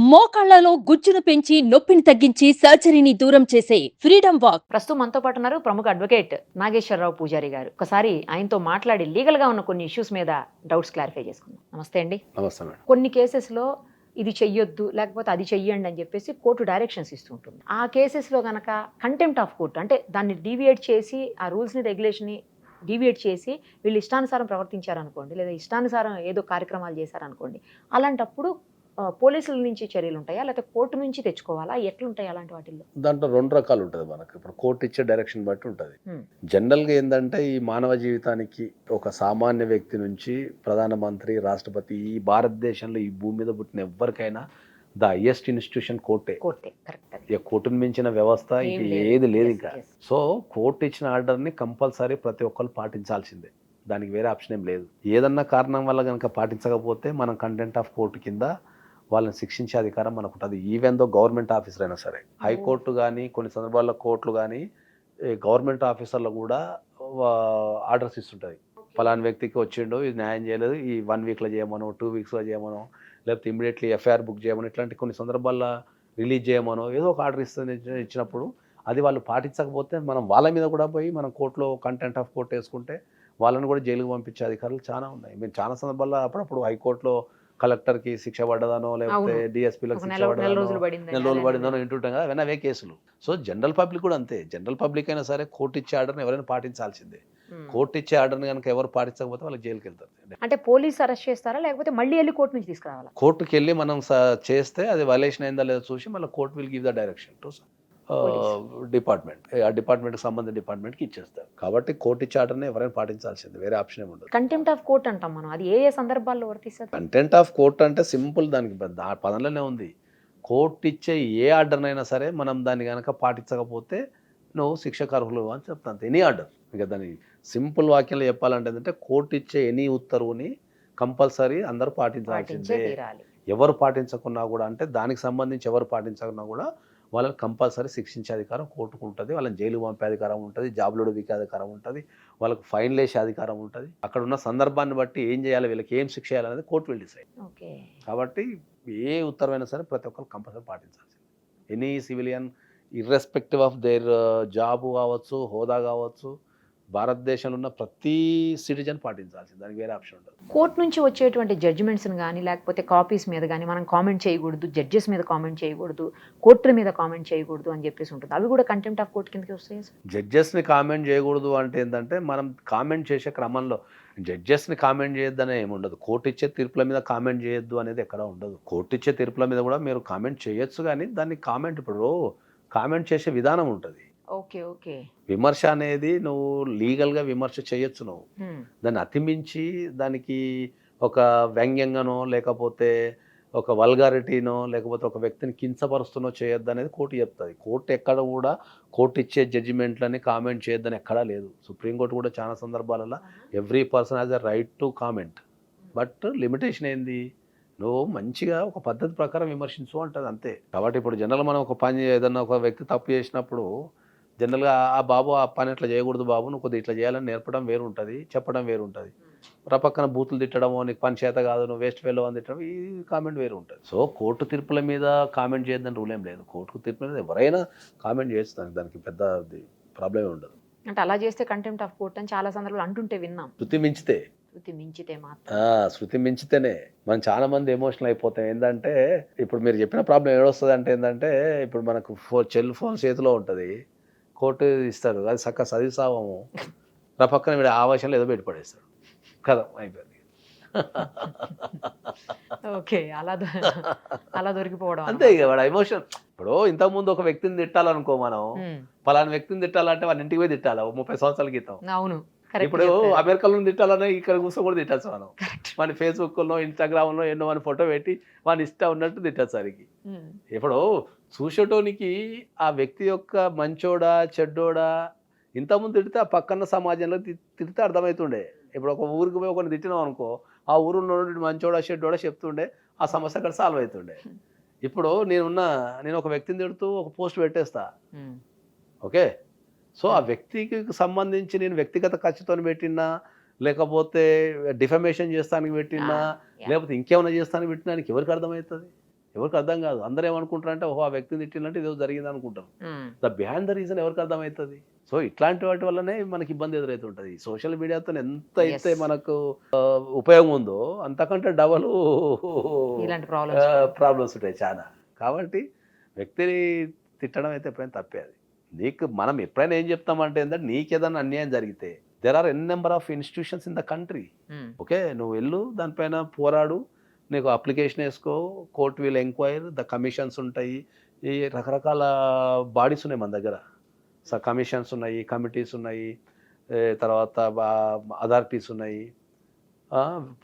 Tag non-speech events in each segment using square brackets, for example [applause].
మోకాళ్ళలో గుజ్జును పెంచి నొప్పిని తగ్గించి సర్జరీని దూరం చేసే ఫ్రీడమ్ వాక్. ప్రస్తుతం మనతో పాటు ఉన్నారు ప్రముఖ అడ్వకేట్ నాగేశ్వరరావు పూజారి గారు. ఒకసారి ఆయనతో మాట్లాడి లీగల్గా ఉన్న కొన్ని ఇష్యూస్ మీద డౌట్స్ క్లారిఫై చేసుకుందాం. నమస్తే అండి. నమస్తే మేడం. కొన్ని కేసెస్లో ఇది చెయ్యొద్దు లేకపోతే అది చెయ్యండి అని చెప్పేసి కోర్టు డైరెక్షన్స్ ఇస్తూ ఉంటుంది ఆ కేసెస్లో గనక కంటెంప్ట్ ఆఫ్ కోర్టు అంటే దాన్ని డీవియేట్ చేసి ఆ రూల్స్ని రెగ్యులేషన్ని డీవియేట్ చేసి వీళ్ళు ఇష్టానుసారం ప్రవర్తించారనుకోండి లేదా ఇష్టానుసారం ఏదో కార్యక్రమాలు చేశారనుకోండి అలాంటప్పుడు పోలీసుల నుంచి చర్యలు ఉంటాయా లేకపోతే కోర్టు నుంచి తెచ్చుకోవాలా? ఎట్లుంటాయి అలాంటి వాటిల్లో? దాంట్లో రెండు రకాలు ఉంటుంది మనకు. ఇప్పుడు కోర్టు ఇచ్చే డైరెక్షన్ బట్టి ఉంటుంది. జనరల్గా ఏంటంటే ఈ మానవ జీవితానికి ఒక సామాన్య వ్యక్తి నుంచి ప్రధానమంత్రి రాష్ట్రపతి ఈ భారతదేశంలో ఈ భూమి మీద పుట్టిన ఎవరికైనా ద హైయెస్ట్ ఇన్స్టిట్యూషన్ కోర్టే. కోర్టే కోర్టును మించిన వ్యవస్థ ఇది. ఏది లేదు ఇంకా. సో కోర్టు ఇచ్చిన ఆర్డర్ని కంపల్సరీ ప్రతి ఒక్కరు పాటించాల్సిందే. దానికి వేరే ఆప్షన్ ఏం లేదు. ఏదన్నా కారణం వల్ల కనుక పాటించకపోతే మనం కంటెంట్ ఆఫ్ కోర్టు కింద వాళ్ళని శిక్షించే అధికారం మనకు ఉంటుంది ఈవెన్ దో గవర్నమెంట్ ఆఫీసర్ అయినా సరే. హైకోర్టు కానీ కొన్ని సందర్భాల్లో కోర్టులు కానీ గవర్నమెంట్ ఆఫీసర్లు కూడా ఆర్డర్స్ ఇస్తుంటుంది ఫలానా వ్యక్తికి వచ్చిండు ఇది న్యాయం చేయలేదు ఈ వన్ వీక్లో చేయమను టూ వీక్స్లో చేయమను లేకపోతే ఇమీడియట్లీ ఎఫ్ఐఆర్ బుక్ చేయమని ఇట్లాంటి కొన్ని సందర్భాల్లో రిలీజ్ చేయమనో ఏదో ఒక ఆర్డర్ ఇస్తుంది ఇచ్చినప్పుడు అది వాళ్ళు పాటించకపోతే మనం వాళ్ళ మీద కూడా పోయి మనం కోర్టులో కంటెంట్ ఆఫ్ కోర్ట్ వేసుకుంటే వాళ్ళని కూడా జైలుకు పంపించే అధికారులు చాలా ఉన్నాయి. మేము చాలా సందర్భాల్లో అప్పుడప్పుడు హైకోర్టులో కలెక్టర్కి శిక్ష పడ్డదనో లేకపోతే. డిఎస్పీలకు శిక్ష పడ్డదనో నెల రోజులు పడిందనో వింటుంటాం కదా అవన్నీ అవే కేసులు. సో జనరల్ పబ్లిక్ కూడా అంతే. జనరల్ పబ్లిక్ అయినా సరే కోర్టు ఇచ్చే ఆర్డర్ని ఎవరైనా పాటించాల్సిందే. కోర్టు ఇచ్చే ఆర్డర్ని కనుక ఎవరు పాటించకపోతే వాళ్ళకి జైలుకి వెళ్తారు. అంటే పోలీస్ అరెస్ట్ చేస్తారా లేకపోతే మళ్ళీ వెళ్ళి కోర్టు నుంచి తీసుకురావాలా? కోర్టుకి వెళ్ళి మనం చేస్తే అది వైలేషన్ అయిందా లేదో చూసి మళ్ళీ court will give the direction. To department. ఆ డిపార్ట్మెంట్కి సంబంధించిన డిపార్ట్మెంట్కి ఇచ్చేస్తారు. కాబట్టి కోర్టు ఇచ్చే ఆర్డర్ని ఎవరైనా పాటించాల్సిందే వేరే ఆప్షన్ ఉండదు. కంటెంప్ట్ ఆఫ్ కోర్ట్ అంటాం మనం. అది ఏ ఏ సందర్భాల్లో వర్తిస్తుంది? కంటెంట్ ఆఫ్ కోర్ట్ అంటే సింపుల్ దానికి పెద్ద ఆ పదంలోనే ఉంది. కోర్టు ఇచ్చే ఏ ఆర్డర్నైనా సరే మనం దాన్ని కనుక పాటించకపోతే నువ్వు శిక్షకు అర్హులు అని చెప్తాను. Any order. ఇక దాని సింపుల్ వాక్యంలో చెప్పాలంటే ఏంటంటే కోర్టు ఇచ్చే ఎనీ ఉత్తర్వుని కంపల్సరీ అందరూ పాటించే పాటించాల్సిందే ఎవరు పాటించకున్నా కూడా అంటే దానికి సంబంధించి ఎవరు పాటించకున్నా కూడా వాళ్ళని కంపల్సరీ శిక్షించే అధికారం కోర్టుకు ఉంటుంది వాళ్ళని జైలు పంపే అధికారం ఉంటుంది జాబ్లో వికే అధికారం ఉంటుంది వాళ్ళకు ఫైన్ వేసే అధికారం ఉంటుంది. అక్కడ ఉన్న సందర్భాన్ని బట్టి ఏం చేయాలి వీళ్ళకి ఏం శిక్ష చేయాలనేది కోర్టు విల్ డిసైడ్. ఓకే. కాబట్టి ఏ ఉత్తరమైనా సరే ప్రతి ఒక్కరు compulsory పాటించాల్సింది. Any civilian irrespective of their job కావచ్చు హోదా కావచ్చు భారతదేశంలో ఉన్న ప్రతి సిటిజన్ పాటించాల్సింది. దానికి వేరే ఆప్షన్ ఉండదు. కోర్టు నుంచి వచ్చేటువంటి జడ్జిమెంట్స్ కానీ లేకపోతే కాపీస్ మీద కానీ మనం కామెంట్ చేయకూడదు జడ్జెస్ మీద కామెంట్ చేయకూడదు కోర్టుల మీద కామెంట్ చేయకూడదు అని చెప్పేసి ఉంటుంది. అవి కూడా కంటెంప్ట్ ఆఫ్ కోర్ట్ కిందకి వస్తాయి జడ్జెస్ని కామెంట్ చేయకూడదు అంటే ఏంటంటే మనం కామెంట్ చేసే క్రమంలో జడ్జెస్ని కామెంట్ చేయొద్దనే ఏమి ఉండదు. కోర్టు ఇచ్చే తీర్పుల మీద కామెంట్ చేయొద్దు అనేది ఎక్కడ ఉండదు. కోర్టు ఇచ్చే తీర్పుల మీద కూడా మీరు కామెంట్ చేయొచ్చు కానీ దాన్ని కామెంట్ ఇప్పుడు కామెంట్ చేసే విధానం ఉంటుంది. Okay okay. విమర్శ అనేది నువ్వు లీగల్గా విమర్శ చేయొచ్చు నువ్వు. దాన్ని అతిమించి దానికి ఒక వ్యంగ్యంగానో లేకపోతే ఒక వల్గారిటీనో లేకపోతే ఒక వ్యక్తిని కించపరుస్తునో చేయొద్దు అనేది కోర్టు చెప్తుంది. కోర్టు ఎక్కడ కూడా కోర్టు ఇచ్చే జడ్జిమెంట్లని కామెంట్ చేయొద్దని ఎక్కడా లేదు. సుప్రీంకోర్టు కూడా చాలా సందర్భాలలో every person has a right to comment. But limitation ఏంది? నువ్వు మంచిగా ఒక పద్ధతి ప్రకారం విమర్శించు అంటది అంతే. కాబట్టి ఇప్పుడు జనరల్ మనం ఒక పని ఏదన్నా ఒక వ్యక్తి తప్పు చేసినప్పుడు జనరల్గా ఆ బాబు ఆ పని ఇట్లా చేయకూడదు బాబు నువ్వు కొద్దిగా ఇట్లా చేయాలని నేర్పడం వేరు ఉంటుంది చెప్పడం వేరు ఉంటుంది పక్కన బూతులు తిట్టడమో నీకు పని చేత కాదు నువ్వు వేస్ట్ ఫెయిల్ అని తిట్టడం ఈ కామెంట్ వేరు ఉంటుంది సో కోర్టు తీర్పుల మీద కామెంట్ చేయొద్దని రూల్ ఏం లేదు. కోర్టు తీర్పుల మీద ఎవరైనా కామెంట్ చేయొచ్చు దానికి దానికి పెద్ద ప్రాబ్లం ఉండదు. అంటే అలా చేస్తే కంటెంప్ట్ ఆఫ్ కోర్ట్ అని చాలా సందర్భాలు అంటుంటే విన్నాం. శృతి మించితే. శృతి మించితే మాత్రం. ఆ, శృతి మించితేనే. మనం చాలా మంది ఎమోషనల్ అయిపోతాం. ఏంటంటే ఇప్పుడు మీరు చెప్పిన ప్రాబ్లం ఏడొస్తుంది అంటే ఏంటంటే ఇప్పుడు మనకు ఫో సెల్ ఫోన్ చేతిలో ఉంటుంది. కోర్టు ఇస్తారు. అది చక్క చదివిసావము నా పక్కన వీడు ఆవేశంలో ఏదో పెట్టి పడేస్తాడు. కదా అయిపోయింది. ఓకే అలా అలా దొరికిపోవడం అంతే ఇక వాడు ఎమోషన్. ఇప్పుడు ఇంతకుముందు ఒక వ్యక్తిని తిట్టాలనుకో మనం పలానా వ్యక్తిని తిట్టాలంటే వాళ్ళ ఇంటికి పోయి తిట్టాలి? ముప్పై సంవత్సరాల క్రితం. అవును. ఇప్పుడు. అమెరికాలో తిట్టాలన్నా ఇక్కడ కూర్చొని కూడా తిట్టచ్చు మనం. మన ఫేస్బుక్లో ఇన్స్టాగ్రామ్లో ఎన్నో మన ఫోటో పెట్టి వాని ఇష్టం ఉన్నట్టు తిట్టచ్చు సరికి ఉమ్, ఇప్పుడు చూసేటోనికి ఆ వ్యక్తి యొక్క మంచోడా చెడ్డోడా ఇంతకుముందు తిడితే ఆ పక్కన సమాజంలో తిడితే అర్థమవుతుండే. ఇప్పుడు ఒక ఊరికి పోయి ఒకరిని తిట్టినాం అనుకో ఆ ఊరులో మంచోడా చెడ్డోడా చెప్తుండే ఆ సమస్య అక్కడ సాల్వ్ అవుతుండే. [laughs] ఇప్పుడు నేనున్న నేను ఒక వ్యక్తిని తిడుతూ ఒక పోస్ట్ పెట్టేస్తా. ఓకే? సో ఆ వ్యక్తికి సంబంధించి నేను వ్యక్తిగత ఖర్చుతో పెట్టినా లేకపోతే డిఫమేషన్ చేస్తానికి పెట్టినా. లేకపోతే ఇంకేమైనా చేస్తానికి పెట్టినా నీకు ఎవరికి అర్థమవుతుంది? ఎవరికి అర్థం కాదు. అందరూ ఏమనుకుంటారు అంటే ఓహో ఆ వ్యక్తిని తిట్టినంటే ఏదో జరిగింది అనుకుంటారు. ద బిహైండ్ ద రీజన్ ఎవరికి అర్థమవుతుంది? సో ఇట్లాంటి వాటి వల్లనే మనకి ఇబ్బంది ఎదురవుతుంటుంది సోషల్ మీడియాతో ఎంత అయితే. మనకు ఉపయోగం ఉందో అంతకంటే డబల్ ఇలాంటి ప్రాబ్లమ్స్ ప్రాబ్లమ్స్ ఉంటాయి చాలా. కాబట్టి వ్యక్తిని తిట్టడం అయితే ఎప్పుడైనా తప్పే అది. నీకు మనం ఎప్పుడైనా ఏం చెప్తామంటే ఏంటంటే నీకు ఏదైనా అన్యాయం జరిగితే there are N number of institutions in the country okay నువ్వు వెళ్ళు దానిపైన పోరాడు నీకు అప్లికేషన్ వేసుకో court will enquire the commissions ఉంటాయి ఈ రకరకాల బాడీస్ ఉన్నాయి మన దగ్గర. సో కమిషన్స్ ఉన్నాయి కమిటీస్ ఉన్నాయి తర్వాత అథారిటీస్ ఉన్నాయి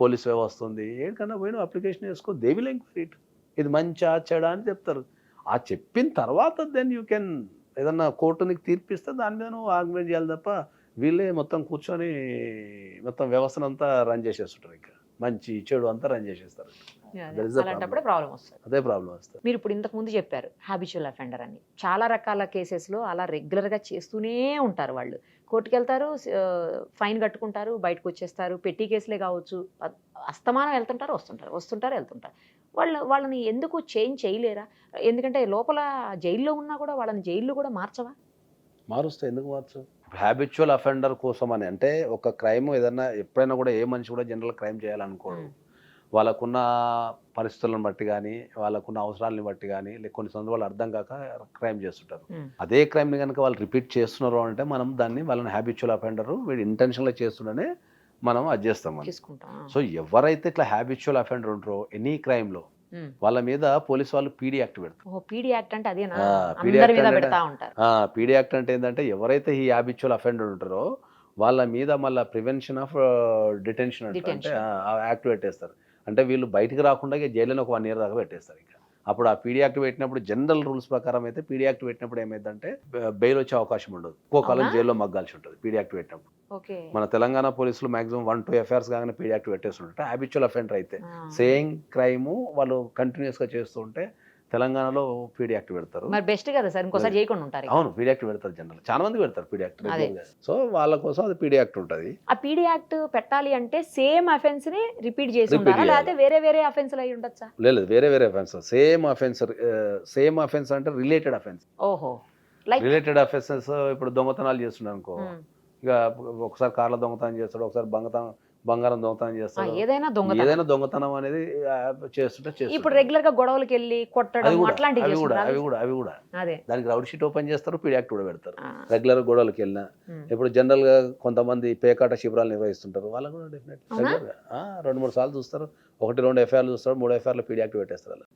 పోలీస్ వ్యవస్థ ఉంది. ఏడికన్నా పోయినా అప్లికేషన్ వేసుకో దే విల్ ఎంక్వైరీ ఇట్ ఇది మంచా చెడా అని చెప్తారు. ఆ చెప్పిన తర్వాత దెన్ యూ కెన్ ఏదన్నా కోర్టు నీకు తీర్పిస్తే దాని మీద నువ్వు ఆర్గ్యుమెంట్ చేయాలి తప్ప వీళ్ళే మొత్తం కూర్చొని మొత్తం వ్యవస్థనంతా రన్ చేసేస్తుంటారు ఇంకా. మంచి చెడు అంతా రన్ చేసేస్తారు. అలాంటప్పుడే ప్రాబ్లం వస్తుంది. అదే ప్రాబ్లం వస్తుంది. మీరు ఇప్పుడు ఇంతకు ముందు చెప్పారు హ్యాబిచువల్ అఫెండర్ అని. చాలా రకాల కేసెస్లో అలా రెగ్యులర్గా చేస్తూనే ఉంటారు వాళ్ళు. కోర్టుకు వెళ్తారు ఫైన్ కట్టుకుంటారు బయటకు వచ్చేస్తారు. పెట్టి కేసులే కావచ్చు. అస్తమానం వెళ్తుంటారు వస్తుంటారు వస్తుంటారు వెళ్తుంటారు. వాళ్ళు వాళ్ళని ఎందుకు చేంజ్ చేయలేరా? ఎందుకంటే లోపల జైల్లో ఉన్నా కూడా వాళ్ళని జైల్లో కూడా మార్చవా? మారుస్తే ఎందుకు మార్చు హ్యాబిచువల్ అఫెండర్ కోసం అని అంటే ఒక క్రైమ్ ఏదన్నా ఎప్పుడైనా కూడా ఏ మనిషి కూడా జనరల్ క్రైమ్ చేయాలనుకోడు. వాళ్ళకున్న పరిస్థితులను బట్టి కానీ వాళ్ళకున్న అవసరాలని బట్టి కానీ లేక కొన్ని సందర్భాలు అర్థం కాక క్రైమ్ చేస్తుంటారు. అదే క్రైమ్ని కనుక వాళ్ళు రిపీట్ చేస్తున్నారు అంటే మనం దాన్ని వాళ్ళని హ్యాబిచువల్ అఫెండర్ వీడు ఇంటెన్షన్గా చేస్తుండనే మనం అది చేస్తాం మనం. సో ఎవరైతే ఇట్లా హ్యాబిచువల్ అఫెండర్ ఉంటారో ఎనీ క్రైమ్లో ఉమ్. వాళ్ళ మీద పోలీస్ వాళ్ళు పీడీ యాక్ట్ పెడతారు. పీడీ యాక్ట్ అంటే పీడీ యాక్ట్ అంటే ఏంటంటే ఎవరైతే ఈ హ్యాబిచువల్ అఫెండర్ ఉంటారో వాళ్ళ మీద మళ్ళీ ప్రివెన్షన్ ఆఫ్ డిటెన్షన్ అంటే యాక్ట్ పెట్టేస్తారు. అంటే వీళ్ళు బయటికి రాకుండా జైల్లో ఒక వన్ ఇయర్ దాకా పెట్టేస్తారు ఇంకా. అప్పుడు ఆ పీడీ యాక్ట్ పెట్టినప్పుడు జనరల్ రూల్స్ ప్రకారం అయితే పీడీ యాక్ట్ పెట్టినప్పుడు ఏమైందంటే బెయిల్ వచ్చే అవకాశం ఉండదు. ఎక్కువ కాలం? జైల్లో మగ్గాల్సి ఉంటుంది పీడీ యాక్ట్ పెట్టినప్పుడు. మన తెలంగాణ పోలీసులు మాక్సిమం వన్ టూ ఎఫ్ఐఆర్స్ కాగానే పీడీ యాక్ట్ పెట్టేస్తుంటే హ్యాబిచువల్ అఫెండర్ అయితే. సేమ్ క్రైమ్ వాళ్ళు కంటిన్యూస్గా చేస్తుంటే తెలంగాణలో పీడీ యాక్ట్ పెడతారు. మరి బెస్ట్ కదా సార్ ఇంకోసారి చేయకుండా ఉంటారు. అవును పీడియాక్ట్ పెడతారు జనరల్. చాలా మంది పెడతారు పీడియాక్ట్ అదే. సో వాళ్ళ కోసం అది పీడియాక్ట్ ఉంటుంది. ఆ పీడీ యాక్ట్ పెట్టాలి అంటే సేమ్ అఫెన్స్ని రిపీట్ చేసి ఉండాలా? చేయాలి. లేకపోతే వేరే వేరే అఫెన్స్ అయి ఉండొచ్చా? లేదు వేరే వేరే offence same offence same offence అంటే రిలేటెడ్ అఫెన్స్ ఓహో. లైక్ రిలేటెడ్ అఫెన్సెస్ ఇప్పుడు దొంగతనాలు చేస్తున్నాడు అనుకో ఇక ఒకసారి కార్ల దొంగతనం చేస్తాడు ఒకసారి బంగతనం బంగారం దొంగతనం చేస్తాడు ఏదైనా దొంగ ఏదైనా దొంగతనం అనేది చేస్తుంటే ఇప్పుడు చేస్తుంటారు రెగ్యులర్గా గొడవలకి వెళ్ళి కొట్టడం అట్లాంటివి అవి కూడా అవి కూడా అవి కూడా. అదే. దానికి రౌడ్ షీట్ ఓపెన్ చేస్తారు పీడియాక్ట్ కూడా పెడతారు. రెగ్యులర్ గొడవలకు వెళ్ళినా. ఇప్పుడు జనరల్గా కొంతమంది పేకాట శిబిరాలు నిర్వహిస్తుంటారు. వాళ్ళకు కూడా డెఫినెట్? రెండు మూడు సార్లు చూస్తారు ఒకటి రెండు ఎఫ్ఐఆర్లు చూస్తారు మూడు ఎఫ్ఐఆర్లు పీడియాక్ట్ పెట్టేస్తారు వాళ్ళు.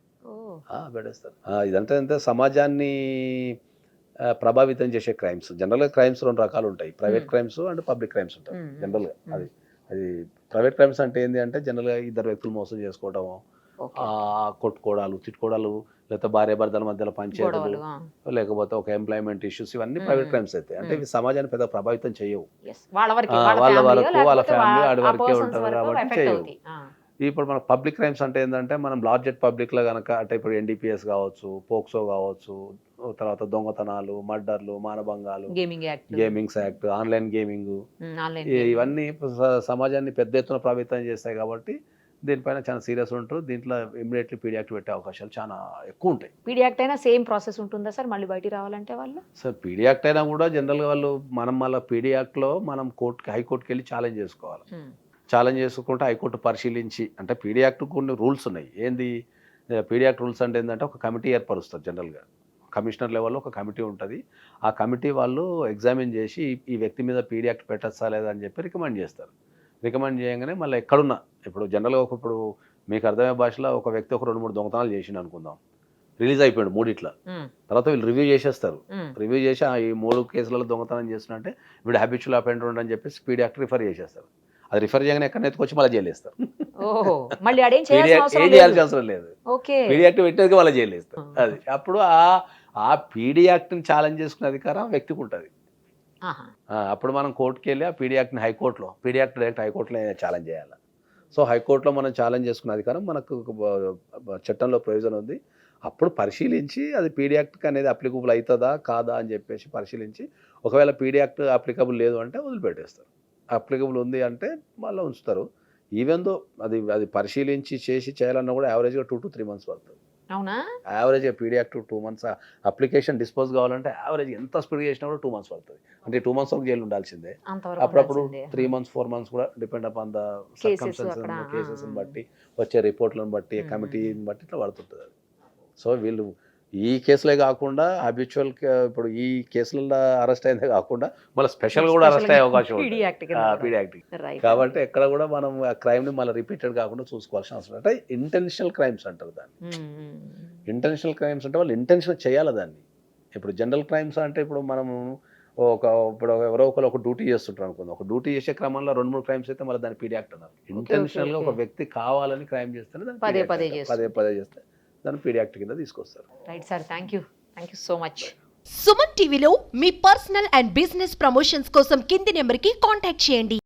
ఆ, పెట్టేస్తారు. ఇదంతా అంతే సమాజాన్ని ప్రభావితం చేసే క్రైమ్స్. జనరల్గా క్రైమ్స్ రెండు రకాలు ఉంటాయి. Private. Crimes and public crimes ఉంటాయి జనరల్గా. అది. అది ప్రైవేట్ క్రైమ్స్ అంటే ఏంటి అంటే జనరల్గా ఇద్దరు వ్యక్తులు మోసం. ఆ, కొట్టుకోవడాలు తిట్టుకోవడాలు లేకపోతే భార్య భర్తల మధ్యలో గొడవలు లేకపోతే ఒక ఎంప్లాయ్మెంట్ ఇష్యూస్ ఇవన్నీ ప్రైవేట్. క్రైమ్స్ అయితే అంటే. ఇవి సమాజాన్ని పెద్ద ప్రభావితం చేయవు. వాళ్ళ వరకు వాళ్ళ వా- వాడి వరకే ఉంటారు కాబట్టి చేయవు. ఇప్పుడు మన పబ్లిక్ క్రైమ్స్ అంటే ఏంటంటే మనం లార్జెట్ పబ్లిక్లో కనుక అంటే ఇప్పుడు ఎన్డీపీఎస్ కావచ్చు పోక్సో కావచ్చు తర్వాత దొంగతనాలు మర్డర్లు మానభంగాలు gaming act gamings act online gaming ఇవన్నీ సమాజాన్ని పెద్ద ఎత్తున ప్రభావితం చేస్తాయి కాబట్టి దీనిపైన చాలా సీరియస్ ఉంటారు. దీంట్లో ఇమీడియట్లీ పీడియాక్ట్ పెట్టే అవకాశాలు చాలా ఎక్కువ ఉంటాయి పీడీ యాక్ట్ అయినా సేమ్ ప్రాసెస్ ఉంటుందా సార్? మళ్ళీ బయటికి రావాలంటే వాళ్ళు? సో పీడియాక్ట్ అయినా కూడా జనరల్గా వాళ్ళు మనం మళ్ళీ పీడియాక్ట్లో మనం కోర్టుకి హైకోర్టుకి వెళ్ళి ఛాలెంజ్ చేసుకోవాలి. ఛాలెంజ్ చేసుకుంటే హైకోర్టు పరిశీలించి అంటే పీడియాక్ట్ కొన్ని రూల్స్ ఉన్నాయి. ఏంది? పీడియాక్ట్ రూల్స్ అంటే ఏంటంటే ఒక కమిటీ ఏర్పరుస్తారు జనరల్గా కమిషనర్ లెవెల్లో ఒక కమిటీ ఉంటుంది. ఆ కమిటీ వాళ్ళు ఎగ్జామిన్ చేసి ఈ- వ్యక్తి మీద పీడియాక్ట్ పెట్టచ్చా లేదా అని చెప్పి రికమెండ్ చేస్తారు. రికమెండ్ చేయగానే మళ్ళీ ఎక్కడున్నా ఇప్పుడు జనరల్గా ఒక ఇప్పుడు మీకు అర్థమయ్యే భాషలో ఒక వ్యక్తి ఒక రెండు మూడు దొంగతనాలు చేసిండు అనుకుందాం. రిలీజ్ అయిపోయాడు మూడిట్లా. తర్వాత వీళ్ళు రివ్యూ చేసేస్తారు. రివ్యూ చేసి ఆ ఈ మూడు కేసులలో దొంగతనం చేస్తున్నట్టే వీడు హ్యాబిచువల్ అపెండ్ అని చెప్పేసి పీడియాక్ట్ రిఫర్ చేసేస్తారు. అది రిఫర్ చేయగానే ఎక్కడ ఎత్తుకొచ్చి మళ్ళీ జైలు వేస్తారు ఓహో మళ్ళీ [laughs] ఆడేం చేయాల్సిన పీడియాక్ట్ అవసరం ఏం చేయాల్సిన అవసరం లేదు. పీడియాక్ట్ పెట్టేది వాళ్ళ జైలు వేస్తారు ఆ. అది అప్పుడు ఆ ఆ పీడియాక్ట్ని ఛాలెంజ్ చేసుకునే అధికారం వ్యక్తికి ఉంటుంది అప్పుడు మనం కోర్టుకి వెళ్ళి ఆ పీడియాక్ట్ని హైకోర్టులో పీడియాక్ట్ డైరెక్ట్ హైకోర్టులో ఛాలెంజ్ చేయాలి. సో హైకోర్టులో మనం ఛాలెంజ్ చేసుకునే అధికారం మనకు చట్టంలో ప్రయోజనం ఉంది. అప్పుడు పరిశీలించి అది పీడియాక్ట్కి అనేది అప్లికబుల్ అవుతుందా కాదా అని చెప్పేసి పరిశీలించి ఒకవేళ పీడియాక్ట్ అప్లికబుల్ లేదు అంటే వదిలిపెట్టేస్తారు. అప్లికబుల్ ఉంది అంటే మళ్ళీ ఉంచుతారు. ఈవెన్ దో అది అది పరిశీలించి చేసి చేయాలన్నా కూడా యావరేజ్గా టూ టు త్రీ మంత్స్ పడుతుంది. అవునా average PD act two months application dispose కావాలంటే యావరేజ్ ఎంత స్పీడ్ చేసినా కూడా టూ మంత్స్ పడుతుంది అంటే టూ మంత్స్ వరకు జైలు ఉండాల్సిందే అప్పుడప్పుడు. త్రీ మంత్స్ ఫోర్ మంత్స్ కూడా డిపెండ్ అపాన్ ద ఆ. బట్టి వచ్చే రిపోర్ట్లను బట్టి. కమిటీని బట్టి ఇట్లా పడుతుంటుంది సో వీళ్ళు ఈ కేసులే కాకుండా హ్యాబిచువల్ ఇప్పుడు ఈ కేసులలో అరెస్ట్ అయిందే కాకుండా మళ్ళీ స్పెషల్ కూడా అరెస్ట్ అయ్యే అవకాశం. PD act. కాబట్టి ఎక్కడ కూడా మనం ఆ క్రైమ్ని మళ్ళీ రిపీటెడ్ కాకుండా చూసుకోవాల్సిన అవసరం అంటే ఇంటెన్షనల్ క్రైమ్స్ అంటారు దాన్ని ఇంటెన్షనల్ క్రైమ్స్ అంటే వాళ్ళు ఇంటెన్షన్ చేయాలి దాన్ని ఇప్పుడు జనరల్ క్రైమ్స్ అంటే ఇప్పుడు మనము ఒక ఇప్పుడు ఎవరో ఒకరు ఒక డ్యూటీ చేస్తుంటారు అనుకుందాం ఒక డ్యూటీ చేసే క్రమంలో రెండు మూడు క్రైమ్స్ అయితే మళ్ళీ దాన్ని పీడీ యాక్ట్ అన్నారు ఇంటెన్షనల్గా ఒక. వ్యక్తి కావాలని క్రైమ్. చేస్తే. పదే పదే చేస్తే దాన్ని పీడీ యాక్ట్ కింద తీసుకొస్తారు. Right sir thank you thank you so much Suman టీవీలో మీ పర్సనల్ అండ్ బిజినెస్ ప్రమోషన్స్ కోసం కింది నెంబర్కి కాంటాక్ట్ చేయండి.